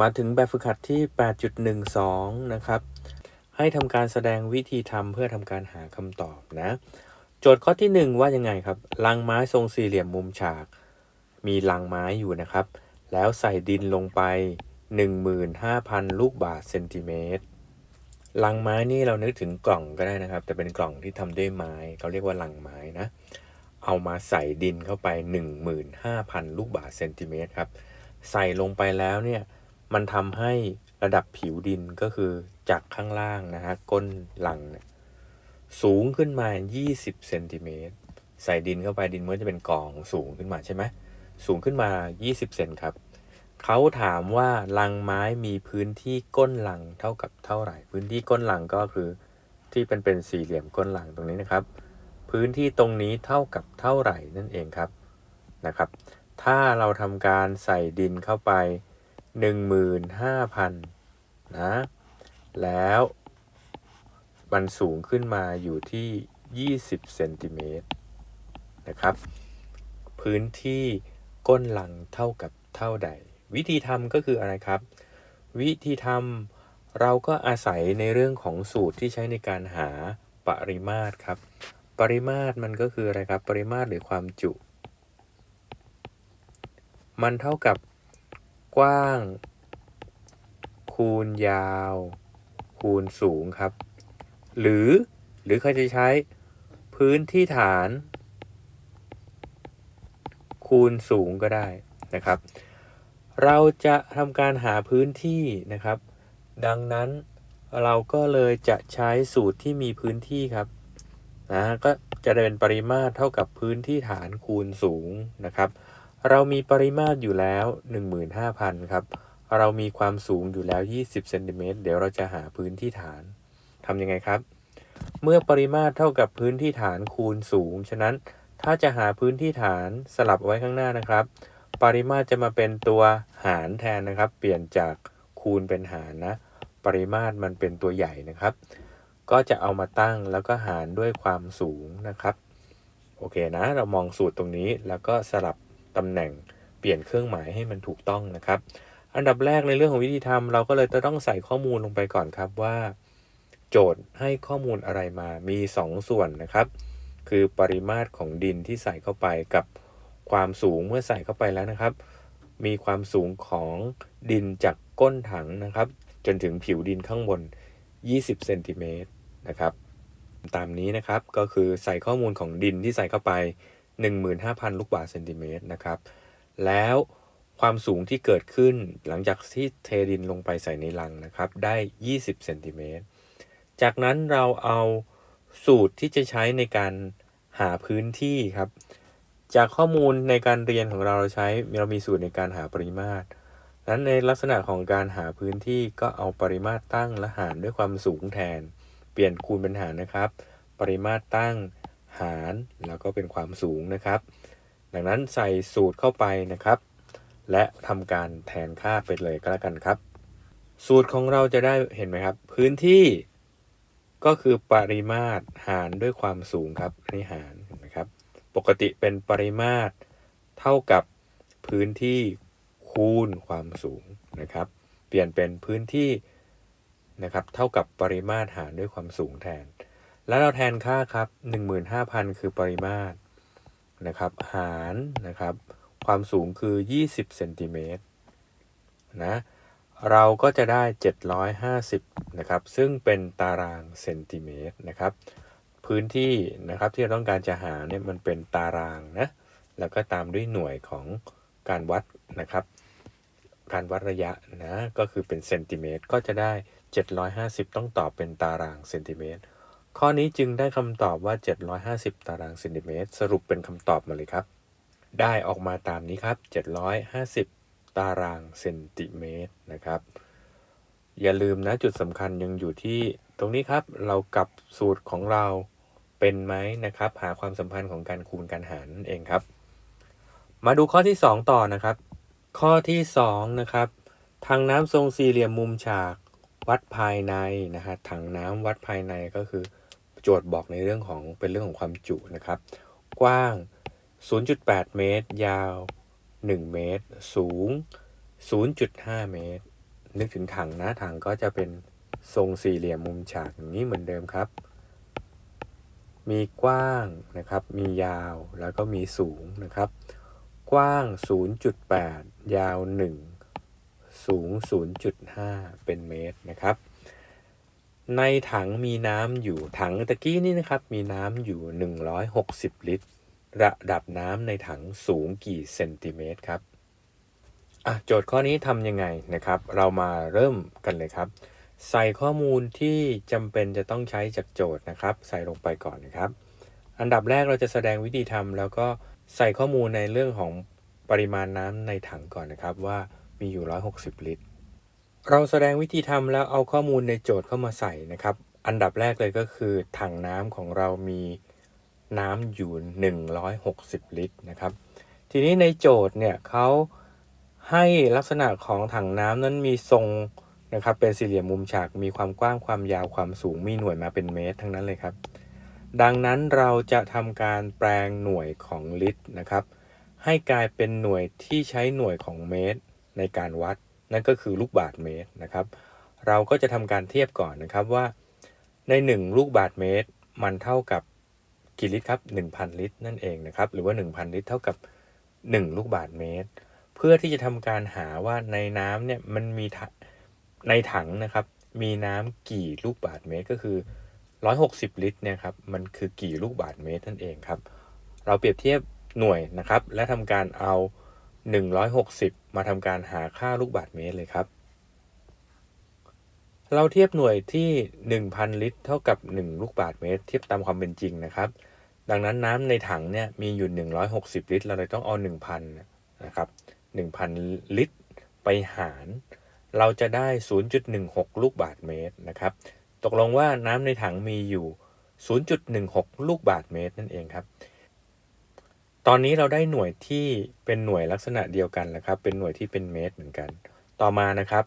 มาถึงแบบฝึกหัดที่ 8.12 นะครับ ให้ทำการแสดงวิธีทำเพื่อทำการหาคำตอบนะ โจทย์ข้อที่ 1 ว่ายังไงครับลังไม้ทรงสี่เหลี่ยมมุมฉาก มีลังไม้อยู่นะครับ แล้วใส่ดินลงไป 15,000 ลูกบาศก์เซนติเมตรลังไม้นี่เรานึกถึงกล่องก็ได้นะครับ แต่เป็นกล่องที่ทำด้วยไม้เขาเรียกว่าลังไม้นะ เอามาใส่ดินเข้าไป 15,000 ลูกบาศก์เซนติเมตรครับ ใส่ลงไปแล้วเนี่ย มันทำให้ระดับผิวดินก็คือจากข้างล่างนะฮะก้นหลังเนี่ยสูงขึ้นมา 20 เซนติเมตร ใส่ดินเข้าไปดินมันจะเป็นกองสูงขึ้นมาใช่ไหม สูงขึ้นมา 20 เซนครับ เขาถามว่าลังไม้มีพื้นที่ก้นหลังเท่ากับเท่าไหร่ พื้นที่ก้นหลังก็คือที่เป็นเป็นสี่เหลี่ยมก้นหลังตรงนี้นะครับ พื้นที่ตรงนี้เท่ากับเท่าไหร่นั่นเองครับนะครับ ถ้าเราทำการใส่ดินเข้าไป 15,000นะแล้วมันสูงขึ้นมาอยู่ที่ 20เซนติเมตรนะครับ พื้นที่ก้นลังเท่ากับเท่าใด วิธีทำก็คืออะไรครับ วิธีทำเราก็อาศัยในเรื่องของสูตรที่ใช้ในการหาปริมาตรครับ ปริมาตรมันก็คืออะไรครับ ปริมาตรหรือความจุ มันเท่ากับ กว้าง คูณยาว คูณสูงครับ หรือหรือใครจะใช้พื้นที่ฐาน คูณสูงก็ได้นะครับ เราจะทำการหาพื้นที่นะครับ ดังนั้นเราก็เลยจะใช้สูตรที่มีพื้นที่ครับนะก็จะได้เป็นปริมาตรเท่ากับพื้นที่ฐานคูณสูงนะครับ เรามีปริมาตรอยู่แล้ว 15,000 ครับ เรามีความสูงอยู่แล้ว 20เซนติเมตรเดี๋ยวเราจะหาพื้นที่ฐานทำยังไงครับ เมื่อปริมาตรเท่ากับพื้นที่ฐานคูณสูง ฉะนั้นถ้าจะหาพื้นที่ฐานสลับไว้ข้างหน้านะครับ ปริมาตรจะมาเป็นตัวหารแทนนะครับ เปลี่ยนจากคูณเป็นหารนะ ปริมาตรมันเป็นตัวใหญ่นะครับ ก็จะเอามาตั้งแล้วก็หารด้วยความสูงนะครับ โอเคนะ เรามองสูตรตรงนี้แล้วก็สลับ ตำแหน่งเปลี่ยนเครื่องหมายให้มันถูกต้องนะครับ อันดับแรกในเรื่องของวิธีทำเราก็เลยจะต้องใส่ข้อมูลลงไปก่อนครับว่า โจทย์ให้ข้อมูลอะไรมามี 2 ส่วนนะครับ คือปริมาตรของดินที่ใส่เข้าไปกับความสูงเมื่อใส่เข้าไปแล้วนะครับ มีความสูงของดินจากก้นถังนะครับ จนถึงผิวดินข้างบน 20เซนติเมตรนะครับตามนี้นะครับก็คือใส่ข้อมูลของดินที่ใส่เข้าไป 15,000 ลูกบาศก์เซนติเมตรนะครับ แล้วความสูงที่เกิดขึ้นหลังจากที่เทดินลงไปใส่ในลังนะครับ ได้ 20เซนติเมตร จากนั้นเราเอาสูตรที่จะใช้ในการหาพื้นที่ครับ จากข้อมูลในการเรียนของเราเราใช้เรามีสูตรในการหาปริมาตร นั้นในลักษณะของการหาพื้นที่ก็เอาปริมาตรตั้งและหารด้วยความสูงแทน เปลี่ยนคูณเป็นหารนะครับ ปริมาตรตั้ง หารแล้วก็เป็นความสูงนะครับ ดังนั้นใส่สูตรเข้าไปนะครับ และทำการแทนค่าไปเลยก็แล้วกันครับ สูตรของเราจะได้เห็นไหมครับ พื้นที่ก็คือปริมาตรหารด้วยความสูงครับนนี้หารเห็นไหมครับ ปกติเป็นปริมาตรเท่ากับพื้นที่คูณความสูงนะครับ เปลี่ยนเป็นพื้นที่นะครับเท่ากับปริมาตรหารด้วยความสูงแทน แล้วเราแทนค่าครับ 15,000 คือปริมาตรนะครับ หารนะครับ ความสูงคือ 20เซนติเมตรนะเราก็จะได้ 750 นะครับ ซึ่งเป็นตารางเซนติเมตรนะครับ พื้นที่นะครับที่เราต้องการจะหาเนี่ยมันเป็นตารางนะ แล้วก็ตามด้วยหน่วยของการวัดนะครับ การวัดระยะนะ ก็คือเป็นเซนติเมตร ก็จะได้ 750 ต้องตอบเป็นตารางเซนติเมตร ข้อนี้จึงได้คำตอบว่า 750 ตารางเซนติเมตร สรุปเป็นคำตอบมาเลยครับ ได้ออกมาตามนี้ครับ 750 ตารางเซนติเมตรนะครับ อย่าลืมนะจุดสำคัญยังอยู่ที่ตรงนี้ครับ เรากลับสูตรของเราเป็นไหมนะครับ หาความสัมพันธ์ของการคูณการหารนั่นเองครับ มาดูข้อที่ 2 ต่อนะครับ ข้อที่2นะครับทางน้ำทรงสี่เหลี่ยมมุมฉากวัดภายในนะฮะถังน้ำวัดภายในก็คือ โจทย์บอกในเรื่องของเป็นเรื่องของความจุนะครับ กว้าง 0.8 เมตร ยาว 1 เมตร สูง 0.5 เมตร นึกถึงถังนะถังก็จะเป็นทรงสี่เหลี่ยมมุมฉากอย่างนี้เหมือนเดิมครับ มีกว้างนะครับ มียาวแล้วก็มีสูงนะครับ กว้าง 0.8 ยาว 1 สูง 0.5 เป็นเมตรนะครับ ในถังมีน้ำอยู่ถังตะกี้นี่นะครับ มีน้ำอยู่ 160 ลิตร ระดับน้ำในถังสูงกี่เซนติเมตรครับอะโจทย์ข้อนี้ทำยังไงนะครับ เรามาเริ่มกันเลยครับ ใส่ข้อมูลที่จำเป็นจะต้องใช้จากโจทย์นะครับ ใส่ลงไปก่อนนะครับ อันดับแรกเราจะแสดงวิธีทำแล้วก็ใส่ข้อมูลในเรื่องของปริมาณน้ำในถังก่อนนะครับว่ามีอยู่ 160 ลิตร เราแสดงวิธีทำแล้วเอาข้อมูลในโจทย์เข้ามาใส่นะครับ อันดับแรกเลยก็คือถังน้ำของเรามีน้ำอยู่ 160 ลิตรนะครับ ทีนี้ในโจทย์เนี่ยเขาให้ลักษณะของถังน้ำนั้นมีทรงนะครับ เป็นสี่เหลี่ยมมุมฉาก มีความกว้างความยาวความสูงมีหน่วยมาเป็นเมตรทั้งนั้นเลยครับ ดังนั้นเราจะทำการแปลงหน่วยของลิตรนะครับ ให้กลายเป็นหน่วยที่ใช้หน่วยของเมตรในการวัด นั่นก็คือลูกบาศก์เมตรนะครับ เราก็จะทำการเทียบก่อนนะครับว่าใน 1 ลูกบาศก์เมตร มันเท่ากับกี่ลิตรครับ 1,000 ลิตรนั่นเองนะครับหรือว่า 1,000 ลิตร เท่ากับ 1 ลูกบาศก์เมตร เพื่อที่จะทำการหาว่าในน้ำเนี่ยมันมีในถังนะครับ มีน้ำกี่ลูกบาศก์เมตรก็คือ 160 ลิตรเนี่ยครับมันคือกี่ลูกบาศก์เมตรนั่นเองครับ เราเปรียบเทียบหน่วยนะครับ และทำการเอา 160 มาทำการหาค่าลูกบาศก์เมตรเลยครับ เราเทียบหน่วยที่ 1,000 ลิตร เท่ากับ 1 ลูกบาศก์เมตร เทียบตามความเป็นจริงนะครับ ดังนั้นน้ำในถังเนี่ยมีอยู่ 160 ลิตร เราเลยต้องเอา 1,000 นะครับ 1,000 ลิตรไปหาร เราจะได้ 0.16 ลูกบาศก์เมตรนะครับ ตกลงว่าน้ำในถังมีอยู่ 0.16 ลูกบาศก์เมตรนั่นเองครับ ตอนนี้เราได้หน่วยที่เป็นหน่วยลักษณะเดียวกันแล้วครับ เป็นหน่วยที่เป็นเมตรเหมือนกัน ต่อมานะครับ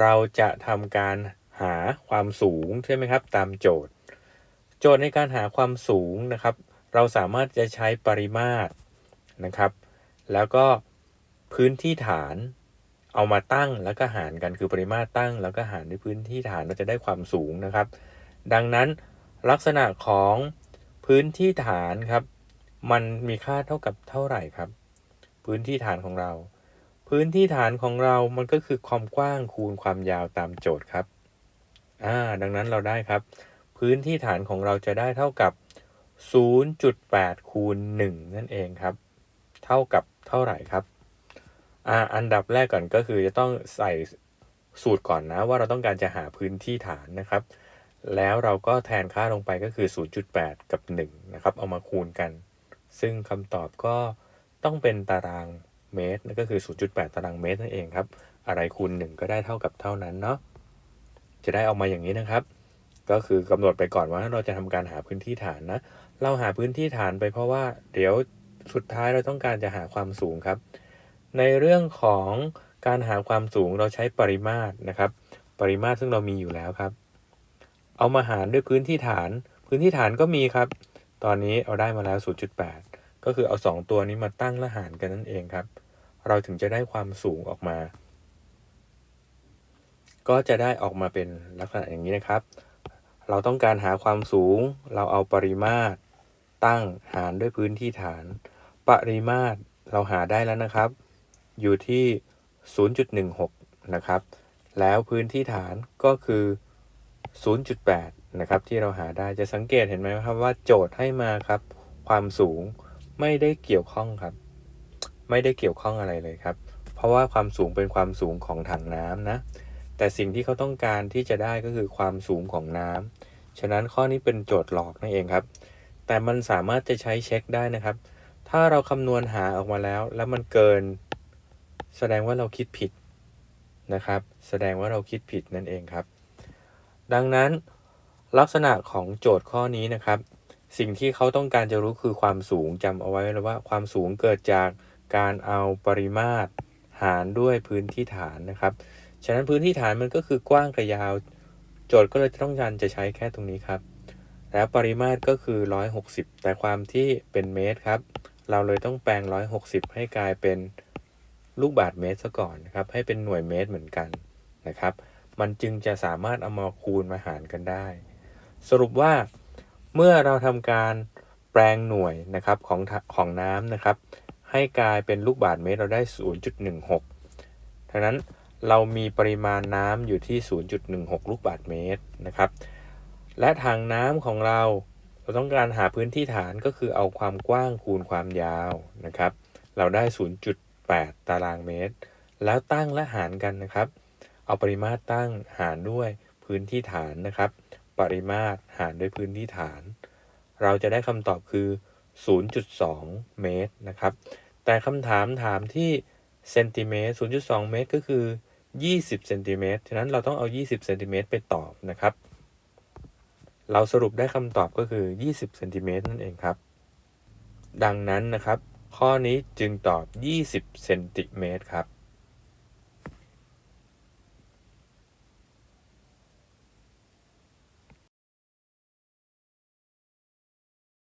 เราจะทำการหาความสูงใช่ไหมครับ ตามโจทย์ โจทย์ในการหาความสูงนะครับ เราสามารถจะใช้ปริมาตรนะครับ แล้วก็พื้นที่ฐานเอามาตั้งแล้วก็หารกันคือปริมาตรตั้ง แล้วก็หารด้วยพื้นที่ฐานเราจะได้ความสูงนะครับ ดังนั้นลักษณะของพื้นที่ฐานครับ มันมีค่าเท่ากับเท่าไหร่ครับ พื้นที่ฐานของเรา พื้นที่ฐานของเรามันก็คือความกว้างคูณความยาวตามโจทย์ครับอ่าดังนั้นเราได้ครับ พื้นที่ฐานของเราจะได้เท่ากับ 0.8 คูณ 1 นั่นเองครับ เท่ากับเท่าไหร่ครับอ่าอันดับแรกก่อนก็คือจะต้องใส่สูตรก่อนนะว่าเราต้องการจะหาพื้นที่ฐานนะครับ แล้วเราก็แทนค่าลงไปก็คือ 0.8 กับ 1 นะครับ เอามาคูณกัน ซึ่งคำตอบก็ต้องเป็นตารางเมตรนั่นก็คือ 0.8 ตารางเมตรนั่นเองครับ อะไรคูณ1ก็ได้เท่ากับเท่านั้นเนาะจะได้ออกมาอย่างนี้นะครับ ก็คือกำหนดไปก่อนว่าเราจะทำการหาพื้นที่ฐานนะ เราหาพื้นที่ฐานไปเพราะว่าเดี๋ยวสุดท้ายเราต้องการจะหาความสูงครับ ในเรื่องของการหาความสูงเราใช้ปริมาตรนะครับ ปริมาตรซึ่งเรามีอยู่แล้วครับ เอามาหารด้วยพื้นที่ฐาน พื้นที่ฐานก็มีครับ ตอนนี้เอาได้มาแล้ว 0.8 ก็คือเอา 2 ตัวนี้มาตั้งและหารกันนั่นเองครับ เราถึงจะได้ความสูงออกมา ก็จะได้ออกมาเป็นลักษณะอย่างนี้นะครับ เราต้องการหาความสูง เราเอาปริมาตร ตั้งหารด้วยพื้นที่ฐาน ปริมาตรเราหาได้แล้วนะครับ อยู่ที่ 0.16 นะครับ แล้วพื้นที่ฐานก็คือ 0.8 นะครับ ที่เราหาได้จะสังเกตเห็นไหมครับว่าโจทย์ให้มาครับ ความสูงไม่ได้เกี่ยวข้องครับ ไม่ได้เกี่ยวข้องอะไรเลยครับ เพราะว่าความสูงเป็นความสูงของถังน้ำนะ แต่สิ่งที่เขาต้องการที่จะได้ก็คือความสูงของน้ำฉะนั้นข้อนี้เป็นโจทย์หลอกนั่นเองครับ แต่มันสามารถจะใช้เช็คได้นะครับ ถ้าเราคำนวณหาออกมาแล้ว แล้วมันเกิน แสดงว่าเราคิดผิดนะครับ แสดงว่าเราคิดผิดนั่นเองครับ ดังนั้นลักษณะของโจทย์ข้อนี้นะครับ สิ่งที่เขาต้องการจะรู้คือความสูงจำเอาไว้เลยว่าความสูงเกิดจากการเอาปริมาตรหารด้วยพื้นที่ฐานนะครับ ฉะนั้นพื้นที่ฐานมันก็คือกว้างกับยาว โจทย์ก็เลยต้องการจะใช้แค่ตรงนี้ครับ แล้วปริมาตรก็คือ 160 แต่ความที่เป็นเมตรครับ เราเลยต้องแปลง 160 ให้กลายเป็นลูกบาศเมตรซะก่อนนะครับ ให้เป็นหน่วยเมตรเหมือนกันนะครับ มันจึงจะสามารถเอามาคูณมาหารกันได้ สรุปว่าเมื่อเราทำการแปลงหน่วยนะครับของของน้ำนะครับ ให้กลายเป็นลูกบาศก์เมตรเราได้ 0.16ดังนั้นเรามีปริมาณน้ำอยู่ที่ 0.16 ลูกบาศก์เมตรนะครับ และถังน้ำของเราเราต้องการหาพื้นที่ฐานก็คือเอาความกว้างคูณความยาวนะครับ เราได้ 0.8 ตารางเมตร แล้วตั้งและหารกันนะครับ เอาปริมาตรตั้งหารด้วยพื้นที่ฐานนะครับ ปริมาตรหารด้วยพื้นที่ฐาน เราจะได้คำตอบคือ 0.2 เมตรนะครับ แต่คำถามถามที่เซนติเมตร 0.2 เมตร ก็คือ 20 เซนติเมตร ฉะนั้นเราต้องเอา 20 เซนติเมตรไปตอบนะครับ เราสรุปได้คำตอบก็คือ 20 เซนติเมตรนั่นเองครับ ดังนั้นนะครับ ข้อนี้จึงตอบ 20 เซนติเมตรครับ